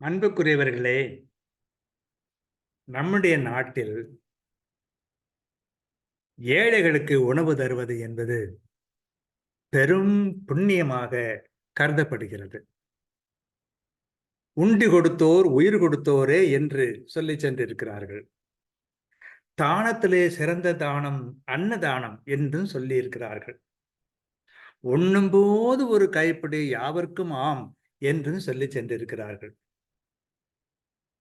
அன்புக்குரியவர்களே நம்முடைய நாட்டில் ஏழைகளுக்கு உணவு தருவது என்பது பெரும் புண்ணியமாக கருதப்படுகிறது. உண்டி கொடுத்தோர் உயிர் கொடுத்தோரே என்று சொல்லி சென்றிருக்கிறார்கள். தானத்திலே சிறந்த தானம் அன்னதானம் என்றும் சொல்லி இருக்கிறார்கள் உண்ணும் போது ஒரு கைப்பிடி யாவர்க்கும் ஆம் என்றும் சொல்லி சென்றிருக்கிறார்கள்.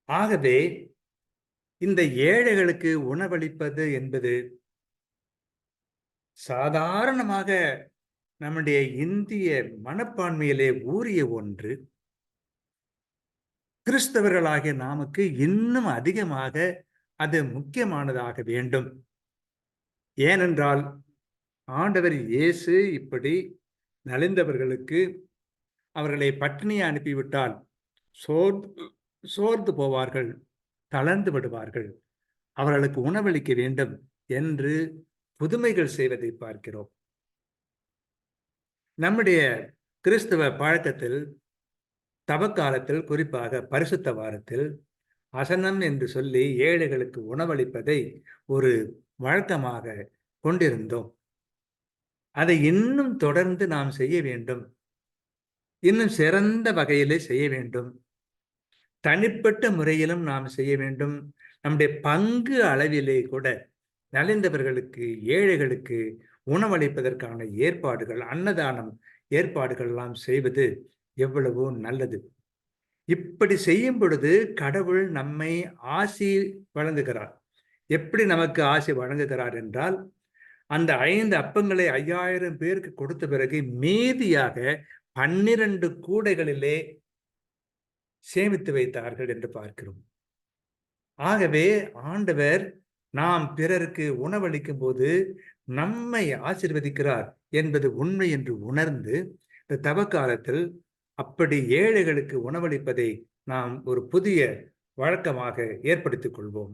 ஆகவே இந்த ஏழைகளுக்கு உணவளிப்பது என்பது சாதாரணமாக நம்முடைய இந்திய மனப்பான்மையிலே ஊறிய ஒன்று. கிறிஸ்தவர்களாகிய நாமுக்கு இன்னும் அதிகமாக அது முக்கியமானதாக வேண்டும். ஏனென்றால் ஆண்டவர் இயேசு இப்படி நலிந்தவர்களுக்கு அவர்களை பட்டினியை அனுப்பிவிட்டால் சோர் சோர்ந்து போவார்கள் தளர்ந்து விடுவார்கள். அவர்களுக்கு உணவளிக்க வேண்டும் என்று புதுமைகள் செய்வதை பார்க்கிறோம். நம்முடைய கிறிஸ்தவ பழக்கத்தில் தவக்காலத்தில் குறிப்பாக பரிசுத்த வாரத்தில் அசனம் என்று சொல்லி ஏழைகளுக்கு உணவளிப்பதை ஒரு வழக்கமாக கொண்டிருந்தோம். அதை இன்னும் தொடர்ந்து நாம் செய்ய வேண்டும். இன்னும் சிறந்த வகையிலே செய்ய வேண்டும். தனிப்பட்ட முறையிலும் நாம் செய்ய வேண்டும். நம்முடைய பங்கு அளவிலே கூட நலிந்தவர்களுக்கு ஏழைகளுக்கு உணவளிப்பதற்கான ஏற்பாடுகள் அன்னதானம் ஏற்பாடுகள் எல்லாம் செய்வது எவ்வளவோ நல்லது. இப்படி செய்யும் பொழுது கடவுள் நம்மை ஆசி வழங்குகிறார். எப்படி நமக்கு ஆசி வழங்குகிறார் என்றால் அந்த ஐந்து அப்பங்களை ஐயாயிரம் பேருக்கு கொடுத்த பிறகு மீதியாக பன்னிரண்டு கூடைகளிலே சேமித்து வைத்தார்கள் என்று பார்க்கிறோம். ஆகவே ஆண்டவர் நாம் பிறருக்கு உணவளிக்கும் போது நம்மை ஆசிர்வதிக்கிறார் என்பது உண்மை என்று உணர்ந்து இந்த தவக்காலத்தில் அப்படி ஏழைகளுக்கு உணவளிப்பதை நாம் ஒரு புதிய வழக்கமாக ஏற்படுத்திக் கொள்வோம்.